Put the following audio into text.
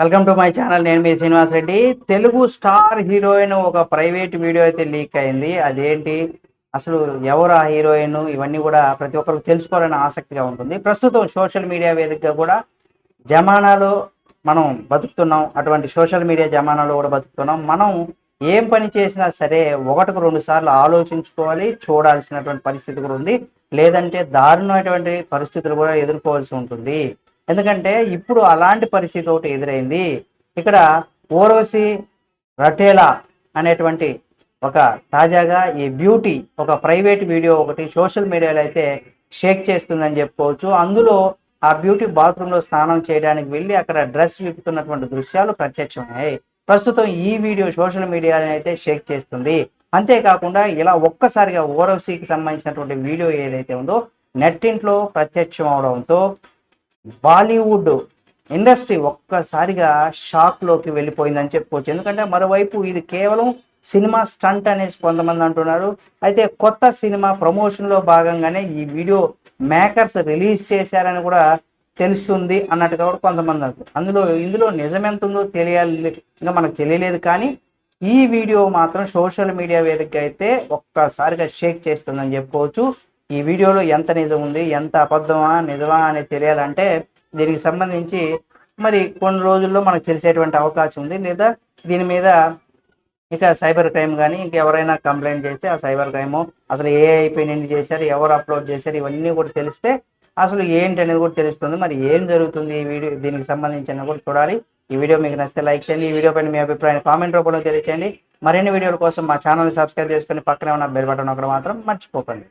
Welcome to my channel నేను మీ Srinivas Reddy. Telugu star heroine ఒక ప్రైవేట్ వీడియో అయితే లీక్ అయింది. అదేంటి? అసలు ఎవరు ఆ హీరోయిన్? ఇవన్నీ కూడా ప్రతి ఒక్కరికి తెలుసుకోవాలని ఆసక్తిగా ఉంటుంది. ప్రస్తుతం సోషల్ మీడియా వేదికగా కూడా జమానాలో మనం బతుకుతున్నాం. అటువంటి సోషల్ మీడియా జమానాలో కూడా బతుకుతున్నాం. మనం ఏం పని చేసినా సరే ఒకటికి రెండు సార్లు ఆలోచించుకోవాలి చూడాల్సినటువంటి పరిస్థితి కూడా ఉంది. లేదంటే దారుణమైనటువంటి పరిస్థితులు కూడా ఎదుర్కోవాల్సి ఉంటుంది. ఎందుకంటే ఇప్పుడు అలాంటి పరిస్థితి ఒకటి ఎదురైంది. ఇక్కడ ఓరోసి రటేలా అనేటువంటి ఒక తాజాగా ఈ బ్యూటీ ఒక ప్రైవేట్ వీడియో ఒకటి సోషల్ మీడియాలో అయితే షేక్ చేస్తుందని చెప్పుకోవచ్చు. అందులో ఆ బ్యూటీ బాత్రూంలో స్నానం చేయడానికి వెళ్ళి అక్కడ డ్రెస్ విప్పుతున్నటువంటి దృశ్యాలు ప్రత్యక్షమయ్యాయి. ప్రస్తుతం ఈ వీడియో సోషల్ మీడియాలో అయితే షేక్ చేస్తుంది. అంతేకాకుండా ఇలా ఒక్కసారిగా ఓరవసీకి సంబంధించినటువంటి వీడియో ఏదైతే ఉందో నెట్టింట్లో ప్రత్యక్షం అవడంతో బాలీవుడ్ ఇండస్ట్రీ ఒక్కసారిగా షాక్లోకి వెళ్ళిపోయిందని చెప్పుకోవచ్చు. ఎందుకంటే మరోవైపు ఇది కేవలం సినిమా స్టంట్ అనేసి కొంతమంది అంటున్నారు. అయితే కొత్త సినిమా ప్రమోషన్లో భాగంగానే ఈ వీడియో మేకర్స్ రిలీజ్ చేశారని కూడా తెలుస్తుంది అన్నట్టుగా కూడా కొంతమంది అంటారు. అందులో ఇందులో నిజమెంత ఉందో తెలియాలి ఇంకా మనకు తెలియలేదు కానీ ఈ వీడియో మాత్రం సోషల్ మీడియా వేదిక అయితే ఒక్కసారిగా షేక్ చేస్తుందని చెప్పుకోవచ్చు. ఈ వీడియోలో ఎంత నిజం ఉంది ఎంత అబద్ధమా నిజమా అనేది తెలియాలంటే దీనికి సంబంధించి మరి కొన్ని రోజుల్లో మనకు తెలిసేటువంటి అవకాశం ఉంది. లేదా దీని మీద ఇక సైబర్ క్రైమ్ కానీ ఇంకెవరైనా కంప్లైంట్ చేస్తే ఆ సైబర్ క్రైమ్ అసలు ఏ అయిపోయిన చేశారు ఎవరు అప్లోడ్ చేశారు ఇవన్నీ కూడా తెలిస్తే అసలు ఏంటి అనేది కూడా తెలుస్తుంది. మరి ఏం జరుగుతుంది ఈ వీడియో దీనికి సంబంధించిన కూడా చూడాలి. ఈ వీడియో మీకు నచ్చితే లైక్ చేయండి. ఈ వీడియో పైన మీ అభిప్రాయాన్ని కామెంట్ రూపంలో తెలియచేయండి. మరిన్ని వీడియోల కోసం మా ఛానల్ని సబ్స్క్రైబ్ చేసుకొని పక్కనే ఉన్న బెల్ బటన్ ఒకటి మాత్రం మర్చిపోకండి.